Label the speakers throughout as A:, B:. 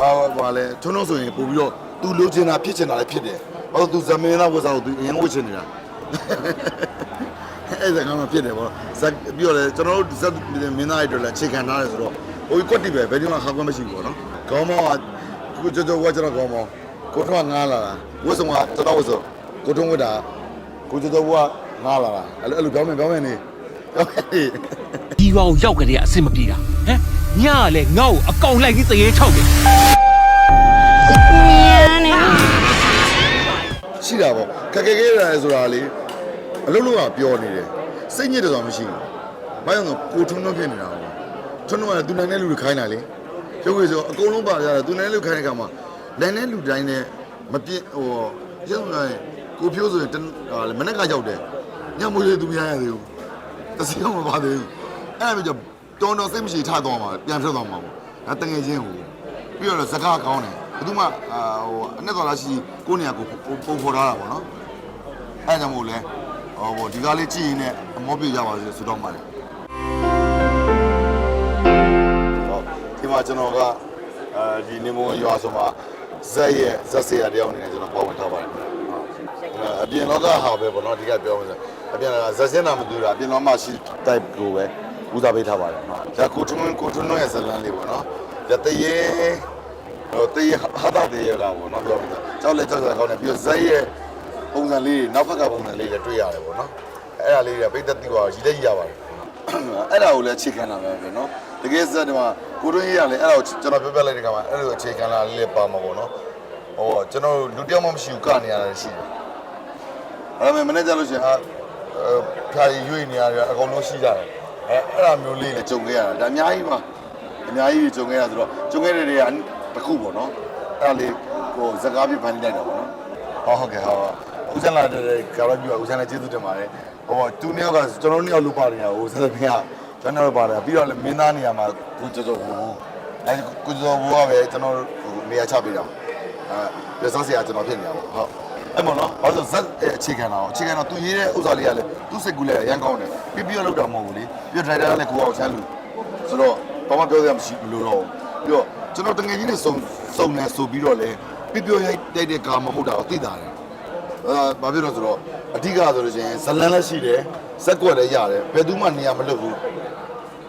A: အာဘာလဲထုံးထုံးဆိုရင်ပို့ပြီးတော့ तू လိုချင်တာဖြစ်ချင်တာလည်းဖြစ်တယ်ဘာလို့ तू ဇမင်းသားဝတ်စားကို तू အရင်ဝတ်ချင်နေတာအဲ့ဒါကမှဖြစ်တယ်ဗောဇက်ပြောတယ်ကျွန်တော်တို့ဇက်မင်းသားတွေအတွက်လည်းအခြေခံထားတယ်ဆိုတော့ဟိုကွက်တီပဲဘယ်ဒီမှာခါကွက်မရှိဘူးဗောနော်ခေါင်းမောင်းကကိုကြောကြောဝတ်ကျွန်တော်ခေါင်းမောင်းကိုထွန်းကငားလာတာဝတ်စုံကကျွန်တော်ဝတ်စုံကိုထွန်းဝတ်တာကိုကြောကြောဝတ်ငားလာတာအဲ့လိုအဲ့လိုပြောင်းမယ်ပြောင်းမယ်နေပြောင်းမယ်နေ
B: ဒီကောင်ရောက်ကြတဲ့အဆင်မပြေတာဟမ် ညကလည်းငါ့ကိုအကောင်လိုက်ကြီးတရေချောက်တယ်
A: ရှိတာပေါ့ခက်ခဲခဲရတယ်ဆိုတာလေအလုံးလုံးကပြောနေတယ်စိတ်ညစ်တယ်ဆိုတာမရှိဘူး။ဘာကြောင့်လဲကိုထွန်းထွန်းဖြစ်နေတာပေါ့။ထွန်းထွန်းကသူနိုင်တဲ့လူတွေခိုင်းတာလေ။ရုပ်ရည်ဆိုအကုန်လုံးပါကြတာသူနိုင်တဲ့လူခိုင်းတဲ့ခါမှာနိုင်တဲ့လူတိုင်းနဲ့မပြည့်ဟိုရုပ်နိုင်ကိုဖြိုးဆိုရင်တဟာလေမနေ့ကရောက်တယ်။ညမွေးလေးသူမရရသေးဘူး။တစီအောင်မပါသေးဘူး။အဲ့ဒါမျိုးကြော တော်တော်စိတ်မရှိထားသွားမှာပြန်ထွက်သွားမှာပေါ့။ဒါတငယ်ချင်းဟိုပြီးတော့စကားကောင်းတယ်ဘယ်သူမှအာဟိုအနှစ်တော်လားရှိကိုနေရာကိုပုံဖော်ထားတာပေါ့နော်။အဲ့ဒါကြောင့်မို့လဲဟောဘောဒီကားလေးကြည့်ရင်လည်းအမောပြရပါစေဆိုတော့မှာလေ။ဟောဒီမှာကျွန်တော်ကအဲဒီနေမရွာဆိုမှာဇက်ရဲ့ဇက်ဆေရတယောက်အနေနဲ့ကျွန်တော်ပေါ်ဝင်ထားပါတယ်။ဟုတ်။အပြင်လောကဟာပဲပေါ့နော်ဒီကပြောမယ်ဆိုအပြင်ကဇက်စင်းတာမတူတာအပြင်လောကရှိ type ကိုပဲ ဦးစားပေးထားပါတယ်နော်။ဒါကိုထွန်းကိုထွန်းရဲ့ဇလန်းလေးပေါ့နော်။ဒါတရေဟိုတရေဟာတာတရေကပေါ့နော်ပြောပြတာ။ကြောက်လက်ကြောက်ကြောက်ကောင်းတယ်ပြီးတော့ဇက်ရဲ့ပုံစံလေးတွေနောက်ဘက်ကပုံစံလေးတွေတွေ့ရတယ်ပေါ့နော်။အဲ့ဒါလေးတွေကပိတ်သက်တိပါရည်လက်ရပါတယ်။အဲ့ဒါကိုလည်းအခြေခံလာမယ်ပဲနော်။တကယ်စက်ဒီမှာကိုထွန်းကြီးကလည်းအဲ့ဒါကိုကျွန်တော်ပြောပြလိုက်တဲ့ကမှာအဲ့လိုအခြေခံလာလေးပါမှာပေါ့နော်။ဟိုကျွန်တော်လူတယောက်မှမရှိဘူးကနေရတာရှိတယ်။အဲ့ဒါမှမနေ့ကျလို့ရှိရင်အာဖြာရွေ့နေရတယ်အကုန်လုံးရှိကြတယ် အဲအဲ့လိုမျိုးလေးလည်းကြုံခဲ့ရတာဒါအများကြီးပါအများကြီးကြုံခဲ့ရဆိုတော့ကြုံခဲ့တဲ့နေရာတစ်ခုပေါ့နော်အဲ့ဒါလေးဟိုစကားပြဖန်လိုက်တာပေါ့နော်ဟောဟုတ်ကဲ့ဟောဦးစံလာတဲ့ကာရပြူဦးစံလာကျေးဇူးတင်ပါတယ်ဟောသူနှစ်ယောက်ကကျွန်တော်နှစ်ယောက်လုပ်ပါနေတာဟိုဆက်သမီးကကျွန်တော်တို့ပါတယ်ပြီးတော့လည်းမင်းသားနေရာမှာကိုကျော်ကျော်ဘူးအဲကိုကျော်ဘူးကပဲကျွန်တော်ဟိုနေရာချပေးတာအဲပြဿနာဆရာကျွန်တော်ဖြစ်နေတာပေါ့ဟုတ်အဲ့မနော်ဘာလို့ဇက်အခြေခံတာအောင်အခြေခံတော့သူရေးတဲ့ဥစ္စာလေးကလည်းသူ့စိတ်ကူးလဲအရန်ကောင်းတယ်ပြပြလောက်တာမဟုတ်ဘူးလေပြဒရိုက်တာလည်းကိုအောင်ချမ်းလူဆိုတော့ဘာမှပြောစရာမရှိဘူးလို့တော့ပြီးတော့ကျွန်တော်တငယ်ချင်းတွေစုံစုံနေဆိုပြီးတော့လေပြပြရိုက်တိုက်တဲ့ကာမဟုတ်တာကိုသိတာတယ်အဲဘာဖြစ်လို့ဆိုတော့အဓိကဆိုလို့ရှိရင်ဇလန်းလည်းရှိတယ်ဇက်ကွက်လည်းရတယ်ဘယ်သူမှနေရာမလွတ်ဘူး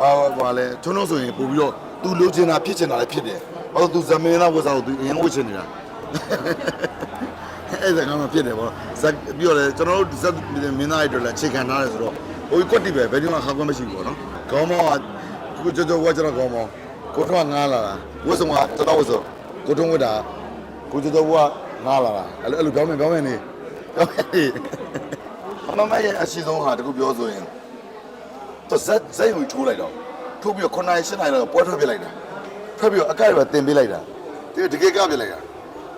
A: အာဘာလဲထုံးထုံးဆိုရင်ပို့ပြီးတော့သူလိုချင်တာဖြစ်ချင်တာလည်းဖြစ်တယ်ဘာလို့သူဇမင်းသားဝတ်စားကိုသူအရင်ဝတ်ချင်နေတာ အဲ့ဒါကမှဖြစ်တယ်ဗောဇက်ပြီးတော့လေကျွန်တော်တို့ဇက်မင်းသားတွေအတွက်လည်းအခြေခံထားတယ်ဆိုတော့ဟိုကွက်တီပဲဘယ်ဒီမှာခါကွက်မရှိဘူးဗောနော်ခေါင်းမောင်းကကိုကြောကြောဝတ်ကျွန်တော်ခေါင်းမောင်းကိုထွန်းကငားလာတာဝတ်စုံကကျွန်တော်ဝတ်စုံကိုထွန်းဝတ်တာကိုကြောကြောဝတ်ငားလာတာအဲ့လိုအဲ့လိုပြောင်းမယ်ပြောင်းမယ်နေဟုတ်ကဲ့အမမရဲ့အရှိဆုံးဟာတခုပြောဆိုရင်တော့ဇက်ဇက်ယူထိုးလိုက်တော့ထိုးပြီးတော့9နိုင်10နိုင်တော့ပွဲထွက်ပြလိုက်တာထွက်ပြီးတော့အကဲပဲတင်ပေးလိုက်တာဒီတကယ်ကပြလိုက်တာ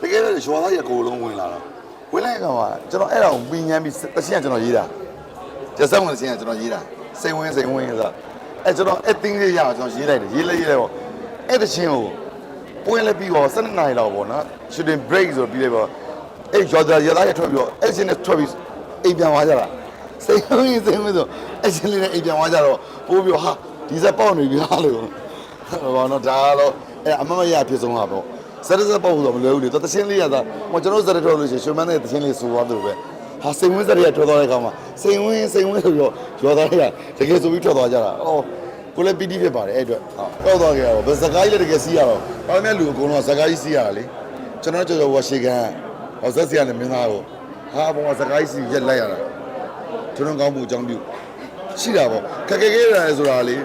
A: တကယ်လည်းရွာသားရကိုလုံးဝင်လာတော့ ဝင်လိုက်ကောင်ကကျွန်တော်အဲ့ဒါကိုပြီးညမ်းပြီးတချင်ကကျွန်တော်ရေးတာကျဆက်ဝင်စင်ကကျွန်တော်ရေးတာစိန်ဝင်စိန်ဝင်ဆိုအဲ့ကျွန်တော်အဲ့တင်းလေးရအောင်ကျွန်တော်ရေးလိုက်တယ်ရေးလိုက်ရေးလိုက်ပေါ့အဲ့တချင်ကိုပွဲလည်းပြီးတော့12နိုင်လောက်ပေါ့နော် shooting break ဆိုပြီးလိုက်ပေါ့အဲ့ရော်သားရသားရထွက်ပြီးတော့အဲ့ရှင်နဲ့ထွက်ပြီးအိမ်ပြန်သွားကြတာစိတ်ဟင်းစိတ်မဆိုအဲ့ရှင်လေးနဲ့အိမ်ပြန်သွားကြတော့ပိုးပြီးဟာဒီဇက်ပေါက်နေပြီဟာလို့ဘာလို့ဒါတော့အဲ့အမမရဖြစ်ဆုံးတာပေါ့ စက်စက်ပေါက်ဆိုမလွယ်ဘူးလေတချင်းလေးရတာဟိုကျွန်တော်စက်ထွက်လို့ရှိရင်ရွှေမန်းတဲ့တချင်းလေးစူသွားတယ်လို့ပဲဟာစိတ်ဝင်းစက်ရထွက်သွားတဲ့ကောင်မှာစိတ်ဝင်းစိတ်ဝင်းဆိုပြီးတော့ရော်သားရတကယ်ဆိုပြီးထွက်သွားကြတာအော်ကိုလည်းပီတိဖြစ်ပါတယ်အဲ့အတွက်ဟုတ်တော့ကြရတော့ဘယ်စကားကြီးလည်းတကယ်စီးရတော့ဘာမှလူအကုန်လုံးစကားကြီးစီးရတာလေကျွန်တော်ကြော်ကြော်ဝရှိကန်ဟောဆက်စီရနဲ့မင်းသားကိုဟာဘုံကစကားစီရက်လိုက်ရတာကျွန်တော်ကောင်းမှုအကြောင်းပြုရှိတာပေါ့ခက်ခဲခဲရတယ်ဆိုတာလေ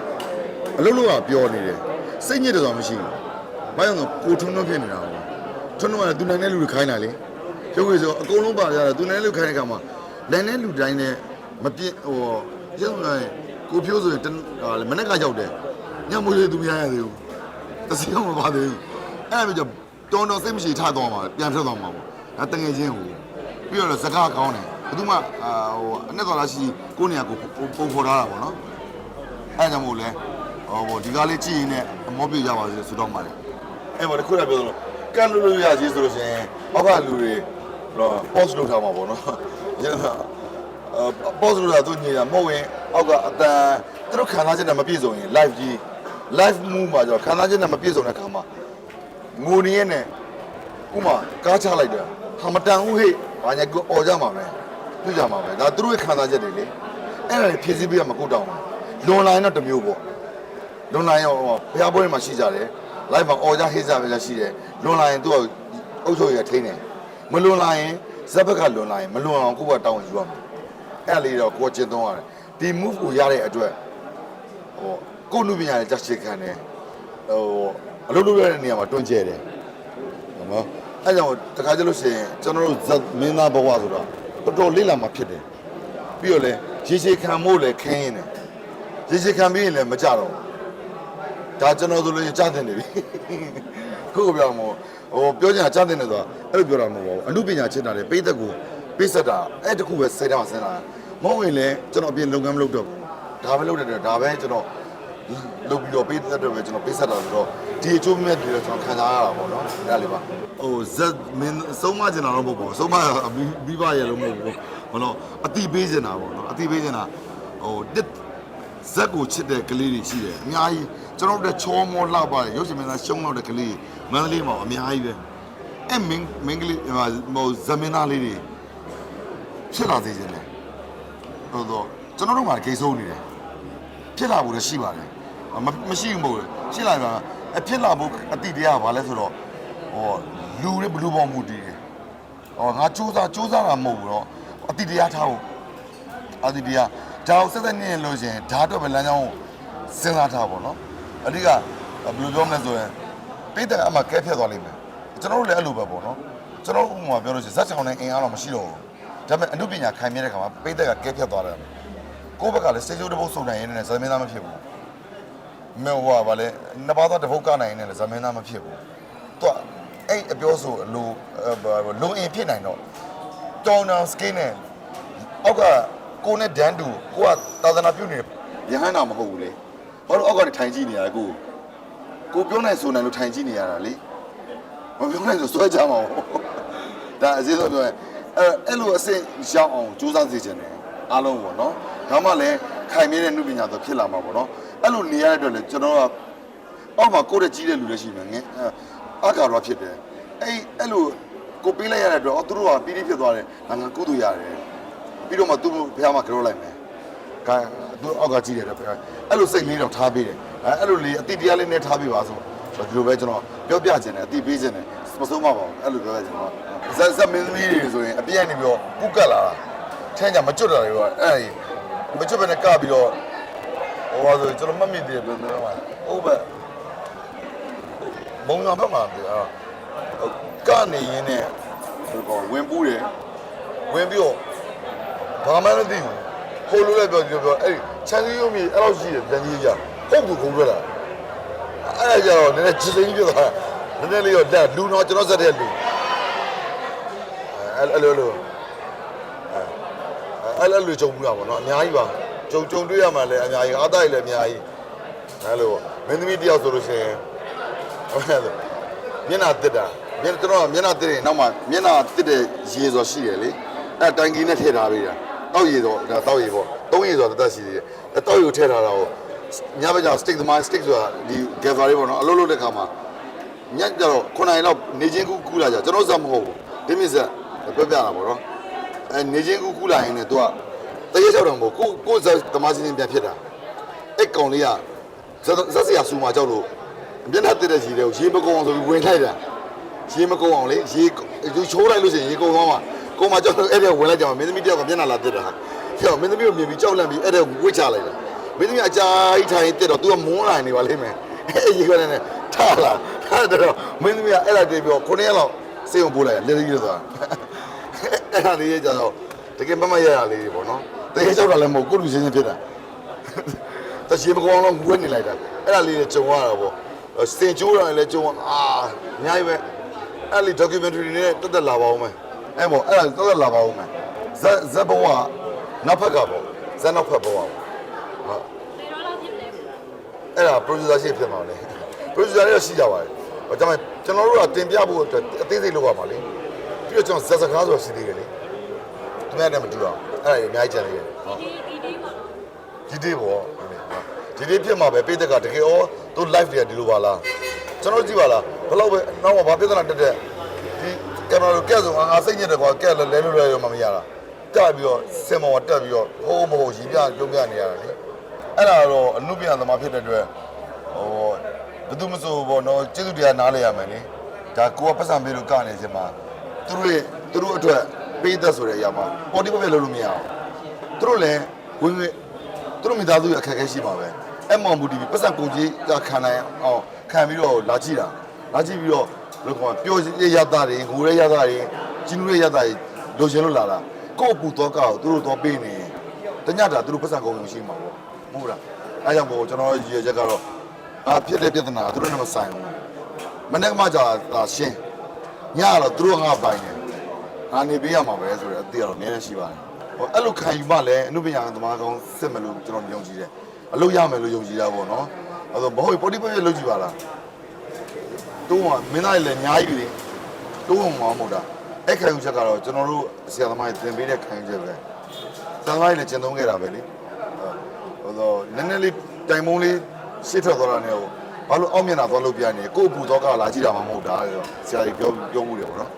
A: အလုံးလုံးကပြောနေတယ်စိတ်ညစ်တယ်ဆိုတာမရှိဘူး ဘာကြောင့်လဲကိုထွန်းထွန်းဖြစ်နေတာပေါ့ထွန်းထွန်းကသူနိုင်တဲ့လူတွေခိုင်းတာလေရုပ်ရည်ဆိုအကုန်လုံးပါကြတာသူနိုင်တဲ့လူခိုင်းတဲ့ခါမှာနိုင်တဲ့လူတိုင်းနဲ့မပြည့်ဟိုရုပ်နိုင်ကိုဖြိုးဆိုရင်တဟာလေမနေ့ကရောက်တယ်ညမွေးလေးသူမရရသေးဘူးတစီအောင်မပါသေးဘူးအဲ့ဒါမျိုးကြောင့်တော်တော်စိတ်မရှိထားသွားမှာပြန်ထွက်သွားမှာပေါ့ဒါတငယ်ချင်းဟိုပြီးတော့စကားကောင်းတယ်ဘယ်သူမှအာဟိုအနှစ်တော်လားရှိကိုနေရာကိုပုံဖော်ထားတာပေါ့နော်အဲဒါကြောင့်မို့လဲဟိုဒီကားလေးကြည့်ရင်လည်းအမောပြရပါစေဆိုတော့မှာလေ အဲ့ဘာလဲခုနပြောလို့ကန်လို့လို့ရစီဆိုလို့ရှိရင်ဘောက်ကလူတွေတော့ post လုပ်ထားမှာပေါ့နော်ကျွန်တော်အာ post လုပ်တာသူညီတာမဟုတ်ရင်အောက်ကအတန်သူတို့ခံစားချက်နဲ့မပြည့်စုံရင် live ကြီး live move မှာကျတော့ခံစားချက်နဲ့မပြည့်စုံတဲ့ခါမှာငိုနေရနဲ့ဥမာကားချလိုက်တာဟာမတန်ဘူးဟဲ့ဘာညာကိုអော်ကြမှာပဲပြကြမှာပဲဒါသူတို့ရဲ့ခံစားချက်တွေလေအဲ့ဒါတွေဖြည့်ဆည်းပေးရမှာကိုတောင်းမှာလွန်လိုင်းတော့တစ်မျိုးပေါ့လွန်လိုင်းရောဘုရားပွဲမှာရှိကြတယ် လိုက်မှာអော်ကြဟေးကြပဲရှိတယ်လွန်လိုင်းသူကအုပ်ချုပ်ရထိန်းတယ်မလွန်လိုင်းဇက်ဘက်ကလွန်လိုင်းမလွန်အောင်ကိုကတောင်းယူရမှာအဲ့လေးတော့ကိုကျင့်သုံးရတယ်ဒီ move ကိုရတဲ့အတွက်ဟိုကိုလူပညာရဲ့တက်ချစ်ခံတယ်ဟိုအလုပ်လုပ်ရတဲ့နေရာမှာတွန်းကျဲတယ်နော်အဲကြောင့်တခါကျလို့ရှိရင်ကျွန်တော်တို့ဇက်မင်းသားဘဝဆိုတော့တော်တော်လေးလာမှဖြစ်တယ်ပြီးတော့လေရေရှည်ခံမို့လည်းခင်းရင်တယ်ရေရှည်ခံပြီးရင်လည်းမကြတော့ဘူး ဒါကျွန်တော်ဆိုလို့ရင်ကြားတင်နေပြီခုကပြောမို့ဟိုပြောချင်တာကြားတင်နေဆိုတာအဲ့လိုပြောတာမဟုတ်ပါဘူးအမှုပညာချစ်တာလေပိတ်သက်ကိုပိတ်ဆက်တာအဲ့တခုပဲစိတ်ထဲမှာစဉ်းစားတာမဟုတ်ရင်လည်းကျွန်တော်အပြင်လုပ်ငန်းမလုပ်တော့ဘူးဒါပဲလုပ်တယ်ဒါပဲကျွန်တော်လုပ်ပြီးတော့ပေးတဲ့အတွက်ပဲကျွန်တော်ပေးဆက်တာဆိုတော့ဒီအကျိုးမဲ့တွေတော့ကျွန်တော်ခံစားရတာပေါ့နော်အဲ့ဒါလေးပါဟိုဇက်မင်းဆုံးမကျင်တာတော့မဟုတ်ပါဘူးဆုံးမပြီးပါရလို့မဟုတ်ဘူးဟောနော်အတိပေးကျင်တာပေါ့နော်အတိပေးကျင်တာဟိုတစ် ဇက်ကိုချစ်တဲ့ကလေးတွေရှိတယ်အများကြီးကျွန်တော်တို့ချောမောလှပါတယ်ရုပ်ရှင်မင်းသားရှုံးတော့တဲ့ကလေးမန္တလေးမှာအများကြီးပဲအဲ့မင်းမင်းကလေးဟိုဇမင်းသားလေးတွေဖြစ်လာသေးခြင်းလေဟိုတော့ကျွန်တော်တို့မှာဂိမ်းဆုံးနေတယ်ဖြစ်လာဖို့လည်းရှိပါတယ်မမရှိဘူးမဟုတ်ဘူးရှိလာပါအဖြစ်လာဖို့အတိတရားကဘာလဲဆိုတော့ဟောလူတွေဘလူးပေါင်းမှုတည်တယ်ဟောငါစူးစမ်းစူးစမ်းတာမဟုတ်ဘူးတော့အတိတရားထားဖို့အတိတရား ဒါကိုဆက်ဆက်နေလို့ရှရင်ဓာတ်တော့ပဲလမ်းကြောင်းကိုစဉ်းစားထားပါတော့အဓိကဘယ်လိုပြောမလဲဆိုရင်ပိတ်တဲ့အမှကဲဖြတ်သွားလိမ့်မယ်ကျွန်တော်တို့လည်းအဲ့လိုပဲပေါ့နော်ကျွန်တော်ဥပမာပြောလို့ရှိရင်ဇက်ချောင်းနဲ့အင်အားတော့မရှိတော့ဘူးဒါပေမဲ့အမှုပညာခိုင်မြဲတဲ့ခါမှာပိတ်တဲ့ကကဲဖြတ်သွားတယ်ကိုယ့်ဘက်ကလည်းစေချိုးတစ်ပုတ်စုံနိုင်ရင်းနဲ့ဇမင်းသားမဖြစ်ဘူးမဲဟိုကဗာလဲနှစ်ပါးသားတစ်ပုတ်ကနိုင်နေလေဇမင်းသားမဖြစ်ဘူးသူကအဲ့အပြောဆိုအလိုလုံအင်ဖြစ်နိုင်တော့တောင်းတောင်းစကင်းနဲ့အောက်က ကိုနဲ့ဒန်တူကိုကသာသနာပြုနေရဟန်းတာမဟုတ်ဘူးလေဘာလို့အောက်ကနေထိုင်ကြည့်နေရလဲကိုကိုပြောနိုင်ဆိုနိုင်လို့ထိုင်ကြည့်နေရတာလေမပြောနိုင်ဆိုစွဲကြမှာပေါ့ဒါအစင်းဆုံးပြောရင်အဲ့အဲ့လိုအဆင့်ရောက်အောင်ကြိုးစားစေချင်တယ်အားလုံးပေါ့နော်ဒါမှလည်းခိုင်မြဲတဲ့နှုပညာဆိုဖြစ်လာမှာပေါ့နော်အဲ့လိုနေရတဲ့အတွက်လည်းကျွန်တော်ကအောက်မှာကိုယ့်တဲ့ကြီးတဲ့လူလည်းရှိမယ်ငယ်အကာရောဖြစ်တယ်အဲ့အဲ့လိုကိုပေးလိုက်ရတဲ့အတွက်အော်သူတို့ကပြီးပြီးဖြစ်သွားတယ်ငါငါကုသိုလ်ရတယ် ပြီးတော့မှသူ့ဘုရားမှာကြောလိုက်မယ်ကဲသူအောက်ကကြီးတယ်တော့အဲ့လိုစိတ်လေးတော့ထားပေးတယ်အဲ့အဲ့လိုလေးအတိတရားလေးနဲ့ထားပေးပါဆိုဒီလိုပဲကျွန်တော်ပြောပြခြင်းတယ်အတိပေးခြင်းတယ်မဆုံးမပါဘူးအဲ့လိုပြောရခြင်းတော့ဇက်ဇက်မင်းသမီးတွေဆိုရင်အပြည့်နေပြီးတော့ပုတ်ကတ်လာတာထင်းကြမကျွတ်တာတွေတော့အဲ့မကျွတ်ဘဲနဲ့ကပြီးတော့ဟိုပါဆိုကျွန်တော်မမိသေးဘူးပြောမှာဟုတ်ပဲမုံရဘက်မှာပြောကနေရင်းနဲ့ဟိုကောင်ဝင်ပူးတယ်ဝင်ပြီးတော့ ဘာမှမသိဘူးဟိုလိုလည်းပြောပြောပြောအဲ့ဒီချန်စီရုံမြေအဲ့လောက်ရှိတယ်ပြန်ကြီးရဟုတ်ကူခုံးထွက်လာအဲ့ဒါကြောင့်နည်းနည်းချစ်စိမ်းပြသွားနည်းနည်းလေးတော့လက်လူတော့ကျွန်တော်စက်တဲ့လူအဲ့အဲ့လိုလိုအဲ့အဲ့လိုကြုံဘူးတာပေါ့နော်အများကြီးပါကြုံကြုံတွေ့ရမှလည်းအများကြီးအားသားရလည်းအများကြီးအဲ့လိုမင်းသမီးတယောက်ဆိုလို့ရှိရင်ဟုတ်ကဲ့မျက်နှာတစ်တာမျက်ကျွန်တော်ကမျက်နှာတစ်ရင်နောက်မှမျက်နှာတစ်တဲ့ရေဆိုရှိတယ်လေအဲတိုင်ကီနဲ့ထည့်ထားပေးတာ တောက်ရေဆိုဒါတောက်ရေပေါ့သုံးရေဆိုတသက်ရှိသေးတယ်အဲတောက်ရေကိုထည့်ထားတာကိုညဘက်ကျ stick သမား stick ဆိုတာဒီ gather လေးပေါ့နော်အလုပ်လုပ်တဲ့ခါမှာညကျတော့9နိုင်လောက်နေချင်းကူးကူးလာကြကျွန်တော်စမဟုတ်ဘူးဒီမြစ်ဆက်ပြောပြတာပေါ့နော်အဲနေချင်းကူးကူးလာရင်လည်း तू ကတရေချောက်တော့မဟုတ်ကိုကိုသမားချင်းပြန်ဖြစ်တာအဲ့ကောင်လေးကဇက်ဇက်စရာစူမှာကြောက်လို့မျက်နှာတက်တဲ့ရေတွေကိုရေမကုံအောင်ဆိုပြီးဝင်လိုက်တာရေမကုံအောင်လေရေသူချိုးလိုက်လို့ရှိရင်ရေကုံသွားမှာ ကုံမှာကြောက်လို့အဲ့ဒါဝင်လိုက်ကြမှာမင်းသမီးတယောက်ကမျက်နှာလာတက်တာဟာကျောက်မင်းသမီးကိုမြင်ပြီးကြောက်လန့်ပြီးအဲ့ဒါဝစ်ချလိုက်တာမင်းသမီးအကြာကြီးထိုင်တက်တော့ तू ကမွန်းလာနေပါလိမ့်မယ်အဲ့ရေခွနဲ့နဲ့ထားလာထားတော့မင်းသမီးကအဲ့ဒါတည်းပြီးတော့ခုနှစ်ရက်လောက်စေုံပို့လိုက်လက်ကြီးလို့ဆိုတာအဲ့ဒါလေးကြတော့တကယ်မမရရလေးတွေပေါ့နော်တကယ်ကြောက်တာလည်းမဟုတ်ကိုလူချင်းချင်းဖြစ်တာတရှိမကောင်းတော့ငွေနေလိုက်တာအဲ့ဒါလေးတွေကြုံရတာပေါ့စင်ကျိုးရတယ်လည်းကြုံရအာအများကြီးပဲအဲ့ဒီ documentary နဲ့တက်တက်လာပါဦးမယ် အဲ့ပေါ့အဲ့ဒါတက်တက်လာပါဦးမယ်ဇက်ဇက်ဘဝနောက်ဖက်ကပေါ့ဇက်နောက်ဖက်ဘဝပေါ့ဟုတ်အဲ့ဒါ producer ရှိဖြစ်မှာလေ producer တွေရှိကြပါတယ်ဘာကြောင့်ကျွန်တော်တို့ကတင်ပြဖို့အတွက်အသေးစိတ်လုပ်ရမှာလေပြီးတော့ကျွန်တော်ဇက်စကားဆိုတာရှိသေးတယ်လေသူများနဲ့မတူအောင်အဲ့ဒါအများကြီးကြံနေတယ်ဟုတ်ဒီဒီပေါ့ဒီဒီပြစ်မှာပဲပိတ်သက်ကတကယ်ရောသူ live တွေကဒီလိုပါလားကျွန်တော်ကြည့်ပါလားဘလို့ပဲနောက်မှာဘာပြဿနာတက်တဲ့ဒီ ကင်မရာကိုကက်ဆိုငါငါစိတ်ညစ်တယ်ကွာကက်လဲလဲလို့လဲရောမမရတာတက်ပြီးတော့စင်မော်တက်ပြီးတော့ဟိုးမဟုတ်ရီပြပြုံးပြနေရတာလေအဲ့ဒါတော့အနုပညာသမားဖြစ်တဲ့အတွက်ဟိုဘယ်သူမဆိုဘောနော်ကျေးဇူးတရားနားလဲရမယ်လေဒါကိုကပတ်စံပေးလို့ကနေစမှာသူတို့ရဲ့သူတို့အတွက်ပေးသက်ဆိုတဲ့အရာမှာပေါ်တိပပဲလုပ်လို့မရအောင်သူတို့လည်းဝင်ဝင်သူတို့မိသားစုရဲ့အခက်အခဲရှိမှာပဲအဲ့မောင်မူတီပတ်စံကုန်ကြီးကခံနိုင်အောင်ခံပြီးတော့လာကြည့်တာလာကြည့်ပြီးတော့ ဘယ်လိုခေါ်ပျော်ရရတာတွေငိုရရတာတွေကျင်းရရတာတွေလိုချင်လို့လာတာကိုယ့်အပူတော့ကောက်သူတို့တော့ပေးနေတညတာသူတို့ပတ်စံကုန်ရှိမှာပေါ့မဟုတ်လားအဲကြောင့်မို့ကျွန်တော်ရည်ရချက်ကတော့အာဖြစ်တဲ့ပြဿနာသူတို့နဲ့မဆိုင်ဘူးမနေ့ကမှကြာတာရှင်းညတော့သူတို့ငါပိုင်တယ်ငါနေပေးရမှာပဲဆိုတော့အတိအတော့နည်းနည်းရှိပါတယ်ဟိုအဲ့လိုခံယူမှလည်းအနုပညာသမားကောင်းစစ်မယ်လို့ကျွန်တော်ယုံကြည်တယ်အလုပ်ရမယ်လို့ယုံကြည်တာပေါ့နော်အဲ့တော့ဘဟုတ်ပေါ်တိပဲလုပ်ကြည့်ပါလား တုံးကမင်းသားလည်းအများကြီးလေတုံးမှာမဟုတ်တာအဲ့ခံယူချက်ကတော့ကျွန်တော်တို့ဆရာသမားတွေသင်ပေးတဲ့ခံယူချက်ပဲဆရာသမားတွေလည်းကျင့်သုံးခဲ့တာပဲလေဟိုတော့နည်းနည်းလေးတိုင်မုံလေးရှစ်ထွက်သွားတာနဲ့ဟိုဘာလို့အောက်မျက်နှာသွားလို့ပြနေကိုယ့်အပူတော့ကလာကြည့်တာမှမဟုတ်တာလေဆရာကြီးပြောပြောမှုတယ်ပေါ့နော်